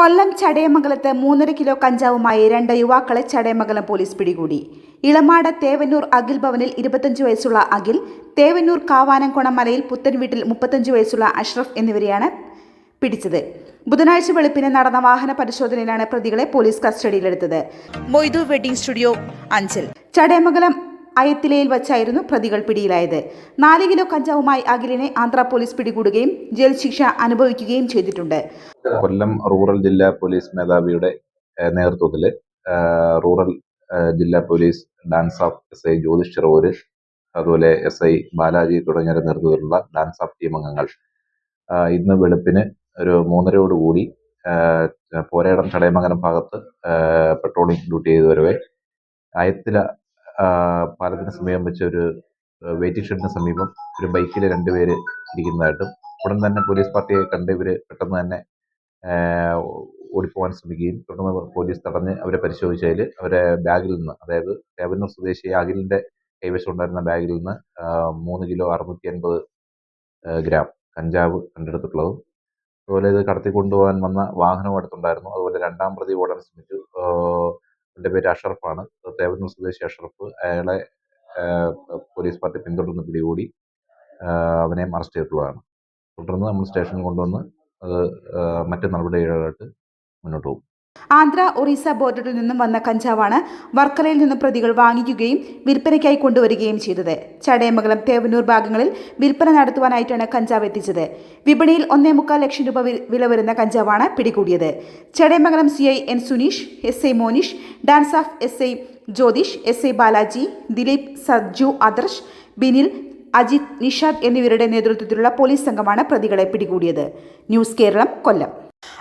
കൊല്ലം ചടയമംഗലത്ത് മൂന്നര കിലോ കഞ്ചാവുമായി രണ്ട് യുവാക്കളെ ചടയമംഗലം പോലീസ് പിടികൂടി. ഇളമാട് തേവന്നൂർ അഖിൽ ഭവനിൽ ഇരുപത്തഞ്ച് വയസ്സുള്ള അഖിൽ തേവന്നൂർ കാവാനംകുണം മലയിൽ പുത്തൻ വീട്ടിൽ മുപ്പത്തഞ്ച് വയസ്സുള്ള അഷ്റഫ് എന്നിവരെയാണ് പിടിച്ചത്. ബുധനാഴ്ച വെളുപ്പിന് നടന്ന വാഹന പരിശോധനയിലാണ് പ്രതികളെ പോലീസ് കസ്റ്റഡിയിലെടുത്തത്. Moidu wedding studio Anchal. Chadayamangalam അയത്തിലയിൽ വച്ചായിരുന്നു പ്രതികൾ പിടിയിലായത്. നാല് കിലോ കഞ്ചാവുമായി അഖിലിനെ ആന്ധ്ര പോലീസ് പിടികൂടുകയും ജയിൽ ശിക്ഷ അനുഭവിക്കുകയും ചെയ്തിട്ടുണ്ട്. കൊല്ലം റൂറൽ ജില്ലാ പോലീസ് മേധാവിയുടെ നേതൃത്വത്തിൽ റൂറൽ ജില്ലാ police DANSAF S I Jyothish അതുപോലെ എസ് ഐ ബാലാജി തുടങ്ങിയവരുടെ നേതൃത്വത്തിലുള്ള ഡാൻസ് ഓഫ് ടീം അംഗങ്ങൾ. ഇന്ന് വെളുപ്പിന് ഒരു മൂന്നരയോടുകൂടി കൂടി പോരേടം ചടയമംഗലം ഭാഗത്ത് പെട്രോളിംഗ് ഡ്യൂട്ടി ചെയ്ത് അയത്തില പാലത്തിന് സമീപം വെച്ച ഒരു വെയിറ്റിംഗ് ഷെഡിന് സമീപം ഒരു ബൈക്കിൽ രണ്ടുപേര് ഇരിക്കുന്നതായിട്ടും ഉടൻ തന്നെ പോലീസ് പാർട്ടിയെ കണ്ട് ഇവർ പെട്ടെന്ന് തന്നെ ഓടിപ്പോകാൻ ശ്രമിക്കുകയും തുടർന്ന് പോലീസ് തടഞ്ഞ് അവരെ പരിശോധിച്ചതിൽ അവരെ ബാഗിൽ നിന്ന് അതായത് തേവന്നൂർ സ്വദേശി അഖിലിന്റെ കൈവശം ഉണ്ടായിരുന്ന ബാഗിൽ നിന്ന് മൂന്ന് കിലോ അറുന്നൂറ്റി അൻപത് ഗ്രാം കഞ്ചാവ് കണ്ടെടുത്തിട്ടുള്ളതും അതുപോലെ ഇത് കടത്തി കൊണ്ടുപോകാൻ വന്ന വാഹനവും അടുത്തുണ്ടായിരുന്നു അതുപോലെ രണ്ടാം പ്രതി ഓടാൻ ശ്രമിച്ചു എന്റെ പേര് അഷറഫാണ്. തേവന്നൂർ സ്വദേശി അഷറഫ് അയാളെ പോലീസ് പാർട്ടി പിന്തുടർന്ന് പിടികൂടി അവനെ അറസ്റ്റ് ചെയ്തിട്ടുള്ളതാണ്. തുടർന്ന് നമ്മൾ സ്റ്റേഷനിൽ കൊണ്ടുവന്ന് അത് മറ്റ് നടപടികളായിട്ട് മുന്നോട്ട് പോകും. ആന്ധ്ര ഒറീസ ബോർഡറിൽ നിന്നും വന്ന കഞ്ചാവാണ് വർക്കലയിൽ നിന്നും പ്രതികൾ വാങ്ങിക്കുകയും വിൽപ്പനയ്ക്കായി കൊണ്ടുവരികയും ചെയ്തത്. ചടയമംഗലം തേവനൂർ ഭാഗങ്ങളിൽ വിൽപ്പന നടത്തുവാനായിട്ടാണ് കഞ്ചാവ് എത്തിച്ചത്. വിപണിയിൽ ഒന്നേ മുക്കാൽ ലക്ഷം രൂപ വില വരുന്ന കഞ്ചാവാണ് പിടികൂടിയത്. Chadayamangalam C I N Suneesh S I Monish DANSAF S I Jyothish S I Balaji Dileep Sajju Adarsh Binil Ajith Nishad എന്നിവരുടെ നേതൃത്വത്തിലുള്ള പോലീസ് സംഘമാണ് പ്രതികളെ പിടികൂടിയത്. ന്യൂസ് കേരളം കൊല്ലം.